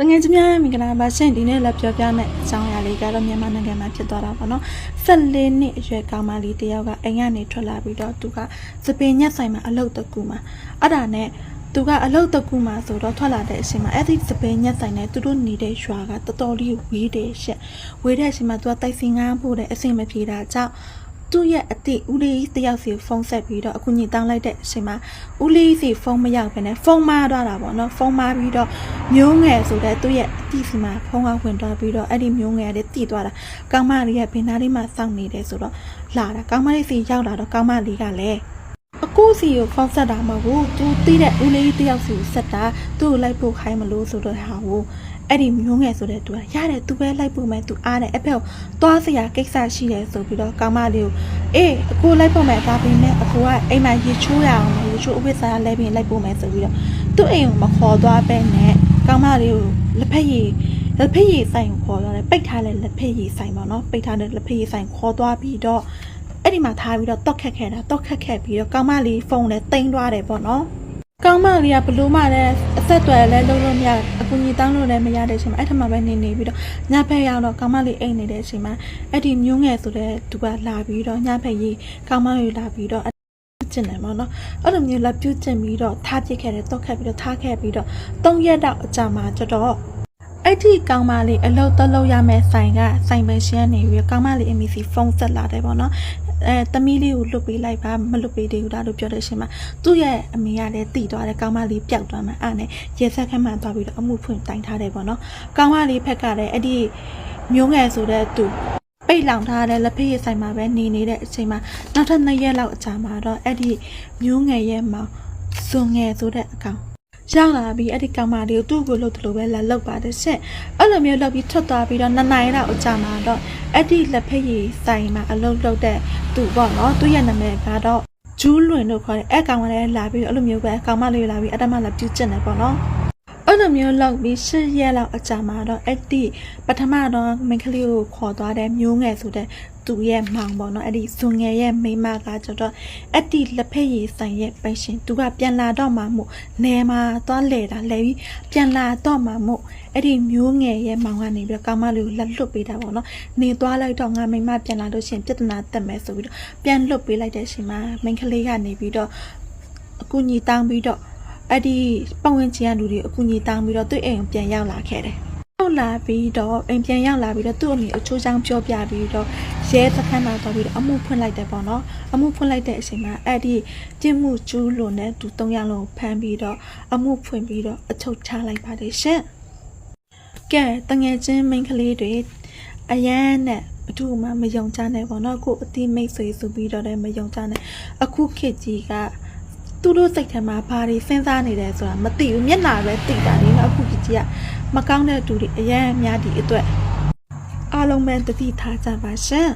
တငယ်ချင်းများမင်္ဂလာပါရှင်ဒီနေ့လည်းပြောပြမယ့်အကြောင်းအရာလေးကတော့မြန်မာနိုင်ငံမှာဖြစ်သွားတာပေါ့နော်14နှစ်အရွယ်ကောင်မလေးတစ်ယောက်ကအိမ်ကနေထွက်လာပြီးတော့သူကစပင်ညက်ဆိုင်မှာအလုတ်တကူမှာအဲ့ဒါနဲ့သူကအလုတ်တကူမှာဆိုတော့ထွက်လာတဲ့အချိန်မှာအဲ့ဒီစပင်ညက်ဆိုင်နဲ့သူတို့နေတဲ့ရွာကတော်တော်လေးဝေးတယ်ရှက်ဝေးတဲ့အချိန်မှာသူကတိုက်စင်ငန်းဖို့တဲ့အဆင်မပြေတာကြောင့် သူ့ရဲ့အတိဦးလေးတယောက်စီဖုန်းဆက်ပြီးတော့အခုညတောင်းလိုက်တဲ့အချိန်မှာဦးလေးစီဖုန်းမရောက်ဘဲနဲ့ဖုန်းမားသွားတာပေါ့နော်ဖုန်းမားပြီးတော့မျိုးငယ်ဆိုတဲ့သူ့ရဲ့အတိစီမှာဖုန်းကဝင်သွားပြီးတော့အဲ့ဒီမျိုးငယ်ကလည်းတည်သွားတာကောင်းမလေးရဲ့ဘင်နာလေးမှာစောင့်နေတယ်ဆိုတော့လာတာကောင်းမလေးစီရောက်လာတော့ကောင်းမလေးကလည်း ကို့စီကိုဖုန်းဆက်တာမဟုတ်ဘူးသူသိတဲ့ဦးလေးတယောက်စီကိုဆက်တာသူ့ကိုလိုက်ဖို့ခိုင်းမလို့ဆိုတော့ဟာကိုအဲ့ဒီမျိုးငယ်ဆိုတဲ့သူကရတယ်သူပဲလိုက်ဖို့မယ်သူအားနဲ့အဖေကိုသွားစရာကိစ္စရှိတယ်ဆိုပြီးတော့ကောင်မလေးကိုအေးအကိုလိုက်ဖို့မယ်ဒါပေမဲ့အကိုကအိမ်မှာရေချိုးရအောင်ရေချိုးအဝိစာလဲပြီးလိုက်ဖို့မယ်ဆိုပြီးတော့သူ့အိမ်ကိုမခေါ်သွားပဲနဲ့ကောင်မလေးကိုလက်ဖက်ရည်လက်ဖက်ရည်ဆိုင်ကိုခေါ်သွားတယ်ပိတ်ထားတဲ့လက်ဖက်ရည်ဆိုင်ပေါ့နော်ပိတ်ထားတဲ့လက်ဖက်ရည်ဆိုင်ခေါ်သွားပြီးတော့ အဲ့ဒီမှာထားပြီးတော့တောက်ခက်ခဲတာတောက်ခက်ခဲပြီးတော့ကောင်းမလေးဖုန်းနဲ့တင်သွားတယ်ပေါ့နော်ကောင်းမလေးကဘလို့မှလည်းအဆက်အသွယ်လည်းလုံးလုံးမရအကူကြီးတောင်းလို့လည်းမရတဲ့အချိန်မှာအဲ့ထက်မှပဲနေနေပြီးတော့ညဖက်ရောက်တော့ကောင်းမလေးအိတ်နေတဲ့အချိန်မှာအဲ့ဒီမျိုးငယ်ဆိုတဲ့သူကလာပြီးတော့ညဖက်ကြီးကောင်းမလေးလာပြီးတော့ကျင်တယ်ပေါ့နော်အဲ့လိုမျိုးလက်ပြုတ်ကျင်ပြီးတော့ထားပစ်ခဲ့တယ်တောက်ခက်ပြီးတော့ထားခဲ့ပြီးတော့၃ရက်တော့အကြာမှာကျတော့အဲ့ဒီကောင်မလေးအလုတ်တလုတ်ရမယ်ဆိုင်ကဆိုင်ပဲရှင်းနေပြီးကောင်မလေးအမီစီဖုန်းဆက်လာတယ်ပေါ့နော် အဲသမီးလေးကိုလွတ်ပေးလိုက်ပါမလွတ်ပေးသေးဘူးဒါလို့ပြောတဲ့ရှင်မှာသူ့ရဲ့အမေကလည်းတည်သွားတယ်ကောင်မလေးပျောက်သွားမှအဲ့နဲ့ရေဆက်ခမ်းမှန်သွားပြီးတော့အမှုဖွင့်တိုင်ထားတယ်ပေါ့နော်ကောင်မလေးဖက်ကလည်းအဲ့ဒီမျိုးငယ်ဆိုတဲ့သူပိတ်လောင်ထားတဲ့လက်ဖေးရဆိုင်မှာပဲနေနေတဲ့အချိန်မှာနောက်ထပ်နှစ်ရက်လောက်အကြာမှာတော့အဲ့ဒီမျိုးငယ်ရဲ့မောင်စွန်ငယ်ဆိုတဲ့အကောင် ရောက်လာပြီးအဲ့ဒီကောင်မလေးကိုသူ့ကိုလှုပ်တယ်လို့ပဲလာလှုပ်ပါတယ်ရှင့်အဲ့လိုမျိုးလှုပ်ပြီးထွက်သွားပြီးတော့နှစ်နိုင်လောက်အကြာမှာတော့အဲ့ဒီလက်ဖက်ရည်ဆိုင်မှာအလုပ်လုပ်တဲ့သူပေါ့နော်သူ့ရဲ့နာမည်ကတော့ဂျူးလွင်လို့ခေါ်တယ်အဲ့ကောင်မလေးလာပြီးအဲ့လိုမျိုးပဲကောင်မလေးလာပြီးအတမလာပြူးကျင်တယ်ပေါ့နော်အဲ့လိုမျိုးလောက်ပြီးရှစ်ရက်လောက်အကြာမှာတော့အဲ့ဒီပထမတော့မိန်းကလေးကိုခေါ်သွားတဲ့မျိုးငယ်ဆိုတဲ့ သူရဲ့မောင်ပေါ့နော်အဲ့ဒီဇွန်ငယ်ရဲ့မိန်းမကကျတော့အဲ့ဒီလက်ဖက်ရည်ဆိုင်ရဲ့ပိုင်ရှင်သူကပြန်လာတော့မှမို့နဲမှာသွားလဲတာလဲပြီးပြန်လာတော့မှမို့အဲ့ဒီမျိုးငယ်ရဲ့မောင်ကနေပြီးတော့ကောင်မလေးကိုလက်လွတ်ပေးတာပေါ့နော်နေသွားလိုက်တော့ငါမိန်းမပြန်လာလို့ရှရင်ပြဿနာတက်မယ်ဆိုပြီးတော့ပြန်လွတ်ပေးလိုက်တဲ့အချိန်မှာမိန်းကလေးကနေပြီးတော့အကူညီတောင်းပြီးတော့အဲ့ဒီပတ်ဝန်းကျင်ကလူတွေအကူညီတောင်းပြီးတော့သူ့အိမ်ကိုပြန်ရောက်လာခဲ့တယ်။ရောက် လာပြီးတော့အိမ်ပြန်ရောက်လာပြီးတော့သူ့အမေအချိုးချောင်းပြောပြပြီးတော့ရဲစခန်းမှာသွားပြီးတော့အမှုဖွင့်လိုက်တယ်ပေါ့နော်။အမှုဖွင့်လိုက်တဲ့အချိန်မှာအဲ့ဒီကျင့်မှုကျူးလွန်တဲ့သူ၃ယောက်လုံးကိုဖမ်းပြီးတော့အမှုဖွင့်ပြီးတော့အချုပ်ချလိုက်ပါတယ်ရှင်။ကဲတငယ်ချင်းမိန်းကလေးတွေအရန်နဲ့ဘယ်သူမှမယုံကြနဲ့ပေါ့နော်ကိုအတိမိတ်ဆွေဆိုပြီးတော့လည်းမယုံကြနဲ့အခုခေတ်ကြီးကသူတို့စိတ်ထဲမှာဘာတွေစဉ်းစားနေတယ်ဆိုတာမသိဘူးမျက်နှာပဲသိတာလေနော်အခုကြီးကြီးက မကောင်းတဲ့သူတွေအရင်အများဒီအတွက်အားလုံးပဲတတိထားကြပါရှင်